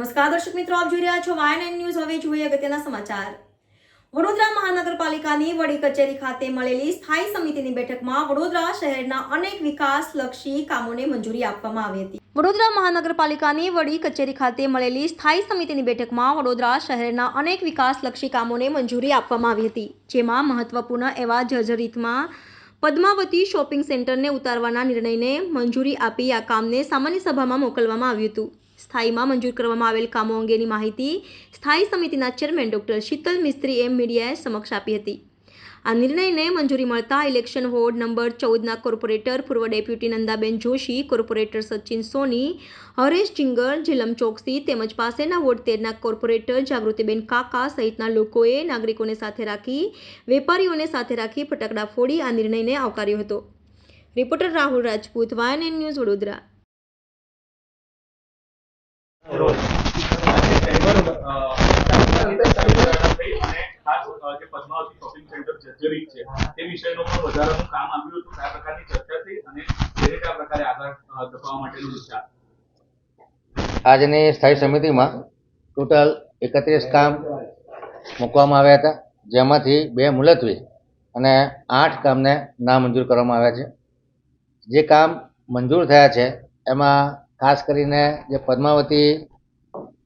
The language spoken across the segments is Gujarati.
નમસ્કાર દર્શક મિત્રો, આપ જોઈ રહ્યા છો વાયન ન્યૂઝ હવે જોઈએ અગત્યના સમાચાર. વડોદરા મહાનગરપાલિકાની વડી કચેરી ખાતે મળેલી સ્થાયી સમિતિની બેઠકમાં વડોદરા શહેરના અનેક વિકાસલક્ષી કામોને મંજૂરી આપવામાં આવી હતી. વડોદરા મહાનગરપાલિકાની વડી કચેરી ખાતે મળેલી સ્થાયી સમિતિની બેઠકમાં વડોદરા શહેરના અનેક વિકાસલક્ષી કામોને મંજૂરી આપવામાં આવી હતી, જેમાં મહત્વપૂર્ણ એવા જર્જરિતમાં પદ્માવતી શોપિંગ સેન્ટરને ઉતારવાના નિર્ણયને મંજૂરી આપી આ કામને સામાન્ય સભામાં મોકલવામાં આવ્યું હતું. સ્થાયીમાં મંજૂર કરવામાં આવેલ કામો અંગેની માહિતી સ્થાયી સમિતિના ચેરમેન ડોક્ટર શીતલ મિસ્ત્રી એમ મીડિયાએ સમક્ષ આપી હતી. આ નિર્ણયને મંજૂરી મળતા ઇલેક્શન વોર્ડ નંબર ચૌદના કોર્પોરેટર પૂર્વ ડેપ્યુટી નંદાબેન જોશી, કોર્પોરેટર સચિન સોની, હરેશ ચિંગર જીલમ ચોકસી તેમજ પાસેના વોર્ડ તેરના કોર્પોરેટર જાગૃતિબેન કાકા સહિતના લોકોએ નાગરિકોને સાથે રાખી, વેપારીઓને સાથે રાખી ફટાકડા ફોડી આ નિર્ણયને આવકાર્યો હતો. રિપોર્ટર રાહુલ રાજપૂત વાયન ન્યૂઝ વડોદરા. વિચાર આજની સ્થાયી સમિતિમાં ટોટલ એકત્રીસ કામ મૂકવામાં આવ્યા હતા, જેમાંથી બે મુલતવી અને આઠ કામને નામંજૂર કરવામાં આવ્યા છે. જે કામ મંજૂર થયા છે, એમાં ખાસ કરીને જે પદ્માવતી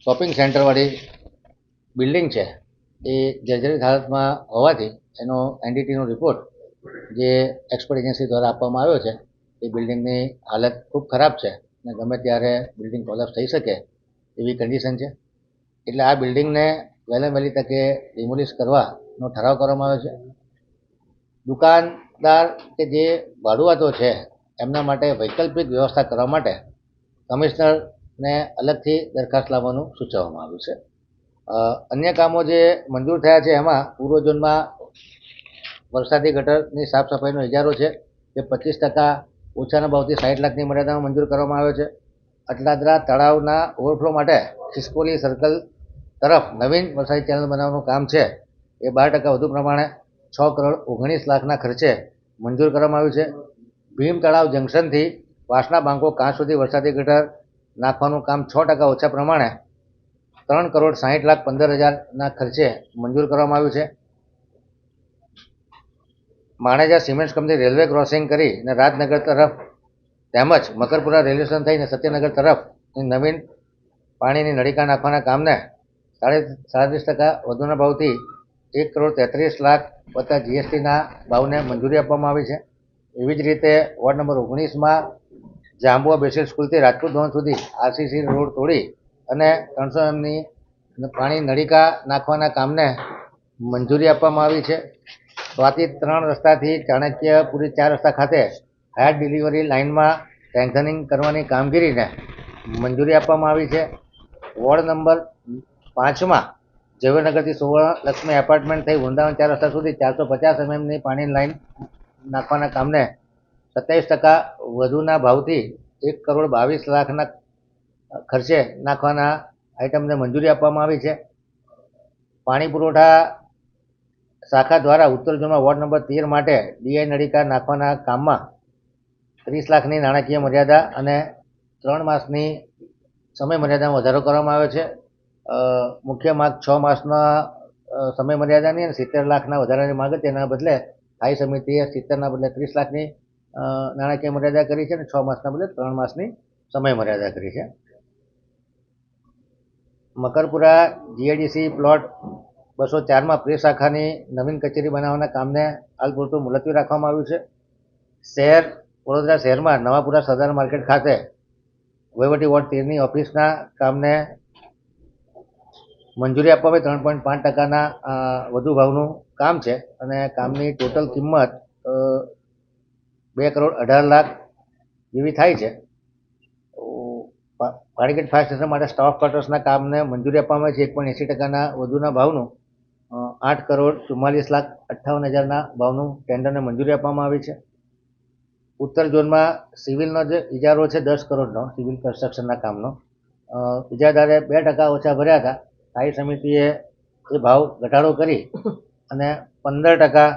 શોપિંગ સેન્ટરવાળી બિલ્ડિંગ છે, એ જર્જરિત હાલતમાં હોવાથી એનો એનડીટીનો રિપોર્ટ જે એક્સપર્ટ એજન્સી દ્વારા આપવામાં આવ્યો છે, એ બિલ્ડિંગની હાલત ખૂબ ખરાબ છે અને ગમે ત્યારે બિલ્ડિંગ કોલેપ્સ થઈ શકે એવી કન્ડિશન છે. એટલે આ બિલ્ડિંગને વહેલા વહેલી તકે ડિમોલિશ કરવાનો ઠરાવ કરવામાં આવ્યો છે. દુકાનદાર કે જે ભાડુઆતો છે, એમના માટે વૈકલ્પિક વ્યવસ્થા કરવા માટે કમિશનરને અલગથી દરખાસ્ત લાવવાનું સૂચવવામાં આવ્યું છે. અન્ય કામો જે મંજૂર થયા છે એમાં પૂર્વ ઝોનમાં વરસાદી ગટરની સાફ સફાઈનો ઇજારો છે, જે પચીસ ટકા ઓછાના ભાવથી સાઠ લાખની મર્યાદામાં મંજૂર કરવામાં આવ્યો છે. અટલાદરા તળાવના ઓવરફ્લો માટે ખિસકોલી સર્કલ તરફ નવીન વરસાદી ચેનલ બનાવવાનું કામ છે. એ બાર ટકા વધુ પ્રમાણે છ કરોડ ઓગણીસ લાખના ખર્ચે મંજૂર કરવામાં આવ્યું છે. ભીમ તળાવ જંકશનથી વાસણા બાંકો કાંસ સુધી વરસાદી ગટર નાખવાનું કામ છ ટકા ઓછા પ્રમાણે ત્રણ કરોડ સાહીઠ લાખ પંદર હજારના ખર્ચે મંજૂર કરવામાં આવ્યું છે. Maneja cement company railway crossing કરીને રાજનગર તરફ તેમજ મકરપુરા રેલવે સ્ટેશન થઈને સત્યનગર તરફ નવીન પાણીની નળીકા નાખવાના કામને સાડે સાડત્રીસ ટકા વધુના ભાવથી એક કરોડ તેત્રીસ લાખ વત્તા જીએસટીના ભાવને મંજૂરી આપવામાં આવી છે. એવી જ રીતે વોર્ડ નંબર ઓગણીસમાં જાંબુઆ બેસેલ સ્કૂલથી રાજકોટ ભવન સુધી આરસીસી રોડ તોડી અને ત્રણસો એમની પાણી નળીકા નાખવાના કામને મંજૂરી આપવામાં આવી છે. સ્વાતિ ત્રણ રસ્તાથી ચાણક્યપુરી ચાર રસ્તા ખાતે હાયર ડિલિવરી લાઇનમાં સ્ટ્રેન્થનિંગ કરવાની કામગીરીને મંજૂરી આપવામાં આવી છે. વોર્ડ નંબર પાંચમાં જયવરનગરથી સુવર્ણ લક્ષ્મી એપાર્ટમેન્ટ થઈ વૃંદાવન ચાર રસ્તા સુધી ચારસો પચાસ એમએમની પાણી લાઇન નાખવાના કામને સત્યાવીસ ટકા વધુના ભાવથી એક કરોડ બાવીસ લાખના ખર્ચે નાખવાના આઇટમને મંજૂરી આપવામાં આવી છે. પાણી પુરવઠા શાખા દ્વારા ઉત્તર ઝોનમાં વોર્ડ નંબર તેર માટે ડીઆઈ નળીકા નાખવાના કામમાં ત્રીસ લાખની નાણાકીય મર્યાદા અને ત્રણ માસની સમય મર્યાદામાં વધારો કરવામાં આવ્યો છે. મુખ્ય માગ છ માસના સમય મર્યાદાની અને સિત્તેર લાખના વધારાની માગ તેના બદલે સ્થાયી સમિતિએ સિત્તેરના બદલે ત્રીસ લાખની નાણાકીય મર્યાદા કરી છે અને છ માસના બદલે ત્રણ માસની સમય મર્યાદા કરી છે. મકરપુરા જીઆઈડીસી પ્લોટ બસો ચારમાં પ્રેસ શાખાની નવીન કચેરી બનાવવાના કામને હાલ પૂરતું મુલતવી રાખવામાં આવ્યું છે. શહેર, વડોદરા શહેરમાં નવાપુરા સદર માર્કેટ ખાતે વહીવટી વોર્ડ તેરની ઓફિસના કામને મંજૂરી આપવામાં ત્રણ પોઈન્ટ પાંચ ટકાના વધુ ભાવનું કામ છે અને કામની ટોટલ કિંમત બે કરોડ અઢાર લાખ જેવી થાય છે. પાણીગેટ ફાયર સ્ટેશન માટે સ્ટાફ ક્વાર્ટર્સના કામને મંજૂરી આપવામાં આવી છે. એક પોઈન્ટ એંસી ટકાના વધુના ભાવનું આઠ કરોડ ચુમ્માલીસ લાખ અઠ્ઠાવન હજારના ભાવનું ટેન્ડરને મંજૂરી આપવામાં આવી છે. ઉત્તર ઝોનમાં સિવિલનો જે ઇજારો છે, દસ કરોડનો, સિવિલ કન્સ્ટ્રક્શનના કામનો. ઇજાદારે બે ટકા ઓછા ભર્યા હતા. સ્થાયી સમિતિએ એ ભાવ ઘટાડો કરી અને પંદર ટકા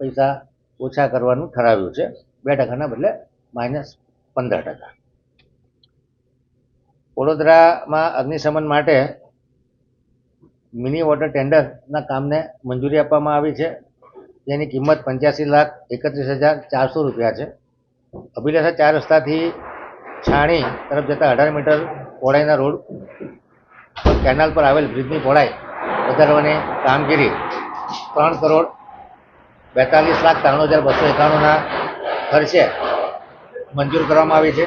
પૈસા ઓછા કરવાનું ઠરાવ્યું છે. બે ટકાના બદલે માઇનસ પંદર ટકા. વડોદરામાં અગ્નિશમન માટે મિની વોટર ટેન્ડરના કામને મંજૂરી આપવામાં આવી છે. જેની કિંમત પંચ્યાસી લાખ એકત્રીસ હજાર ચારસો રૂપિયા છે. અભિલાષા ચાર રસ્તાથી છાણી તરફ જતા અઢાર મીટર પહોળાઈના રોડ કેનાલ પર આવેલ બ્રિજની પહોળાઈ વધારવાની કામગીરી ત્રણ કરોડ બેતાલીસ લાખ ત્રાણું હજાર બસો એકાણુંના ખર્ચે મંજૂર કરવામાં આવી છે.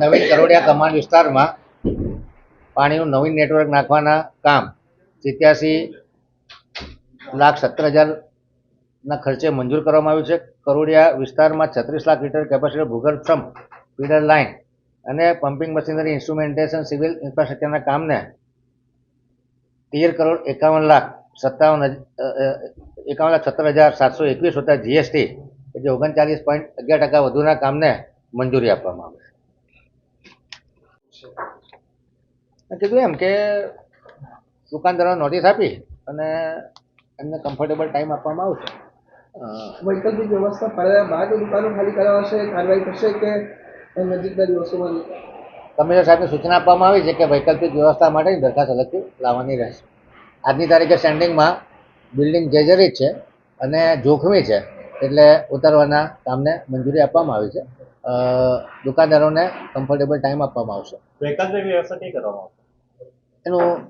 નવીન કરોડિયા કમાન વિસ્તારમાં પાણીનું નવીન નેટવર્ક નાખવાના કામ સિત્યાસી લાખ સત્તર હજારના ખર્ચે મંજૂર કરવામાં આવ્યું છે. કરોડિયા વિસ્તારમાં છત્રીસ લાખ લીટર કેપેસિટી ભૂગર્ભ ફીડર લાઇન અને પમ્પિંગ મશીનરી ઇન્સ્ટ્રુમેન્ટેશન સિવિલ ઇન્ફ્રાસ્ટ્રક્ચરના કામને તેર કરોડ એકાવન લાખ સત્તાવન એકાવન લાખ સત્તર હજાર સાતસો એકવીસ હોતા જીએસટી જે ઓગણચાલીસ પોઈન્ટ અગિયાર ટકા વધુના કામને મંજૂરી આપવામાં આવે કીધું એમ કે દુકાનદારોને નોટિસ આપી અને એમને કમ્ફર્ટેબલ ટાઈમ આપવામાં આવશે. વૈકલ્પિક વ્યવસ્થા ફાળવ્યા બાદ દુકાનો ખાલી કરાવશે, કાર્યવાહી કરશે કે નજીકના દિવસોમાં કમિશનર સાહેબને સૂચના આપવામાં આવી છે કે વૈકલ્પિક વ્યવસ્થા માટેની દરખાસ્ત અલગથી લાવવાની રહેશે. આજની તારીખે સ્ટેન્ડિંગમાં બિલ્ડિંગ જર્જરિત છે અને જોખમી છે એટલે ઉતારવાના કામને મંજૂરી આપવામાં આવી છે. અ, દુકાનદારોને કમ્ફર્ટેબલ ટાઈમ આપવામાં આવશે. વૈકલ્પિક વ્યવસ્થા કઈ કરવામાં આવશે? એનું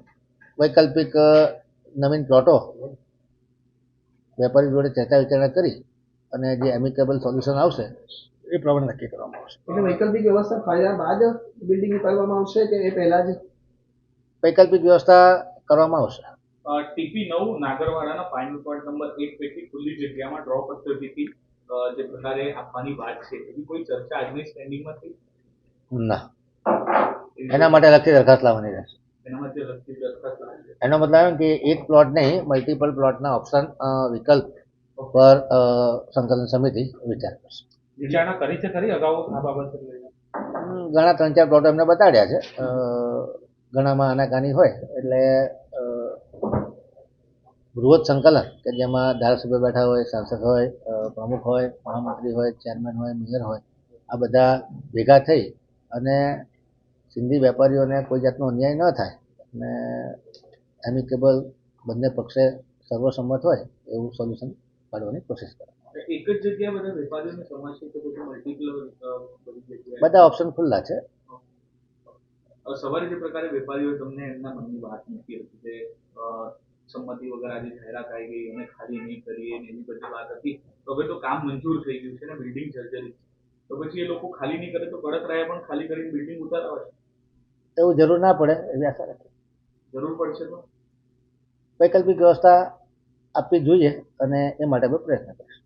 વૈકલ્પિક નવીન પ્લોટો વેપારી જોડે ચર્ચા વિચારણા કરી અને જે એમિકેબલ સોલ્યુશન આવશે એ પ્રમાણે નક્કી કરવામાં આવશે. એટલે વૈકલ્પિક વ્યવસ્થા ફાયદા બાદ બિલ્ડિંગ ઉતારવામાં આવશે કે એ પહેલા જ? વૈકલ્પિક વ્યવસ્થા કરવામાં આવશે. ટીપી નવ નાગરવાડાના ફાઇનલ પોઈન્ટ નંબર એક પૈકી ખુલ્લી જગ્યામાં ડ્રો પદ્ધતિથી જે પ્રકારે આપવાની વાત છે. એવી કોઈ ચર્ચા આજની સ્ટેન્ડિંગમાં થઈ ના. એના માટે અલગથી દરખાસ્ત લાવવાની રહેશે. એના માટે લગતી દરખાસ્ત લાવી છે. એનો મતલબ એમ કે એક પ્લોટ નહીં મલ્ટિપલ પ્લોટના ઓપ્શન વિકલ્પ પર અ, સંકલન સમિતિ વિચાર કરશે. વિચારણા કરી છે ખરી અગાઉ આ બાબતે? ઘણા ત્રણ ચાર પ્લોટ એમને બતાડ્યા છે. ઘણામાં આનાકાની હોય. એટલે બૃહદ સંકલન, કે જેમાં ધારાસભ્ય બેઠા હોય સાંસદ હોય પ્રમુખ હોય, મહામંત્રી હોય, ચેરમેન હોય, મેયર હોય, આ બધા ભેગા થઈ અને સિંધી વેપારીઓને કોઈ જાતનો અન્યાય ન થાય અને એમિકેબલ બંને પક્ષે સર્વસંમત હોય એવું સોલ્યુશન કાઢવાની કોશિશ કરે. એક જ જગ્યા બધા વેપારીઓને સમાજશે કે પછી મલ્ટિપલ બધી જગ્યાએ? બધા ઓપ્શન ખુલ્લા છે. સવારે જે પ્રકારે વેપારીઓ તમને એમના મનની વાત મૂકી હતી કે સંમતિ વગર આજે જાહેરાત આવી ગઈ અમે ખાલી નહીં કરીએ ને એવી બધી વાત હતી. તો હવે તો કામ મંજૂર થઈ ગયું છે ને બિલ્ડિંગ જર્જરી છે. તો પછી એ લોકો ખાલી નહીં કરે તો કડક રાયા પણ ખાલી કરીને બિલ્ડિંગ ઉતારવા એવું જરૂર ના પડે એવી આશા રાખીએ. જરૂર પડશે તો? વૈકલ્પિક વ્યવસ્થા આપવી જોઈએ અને એ માટે અમે પ્રયત્ન કરીશું.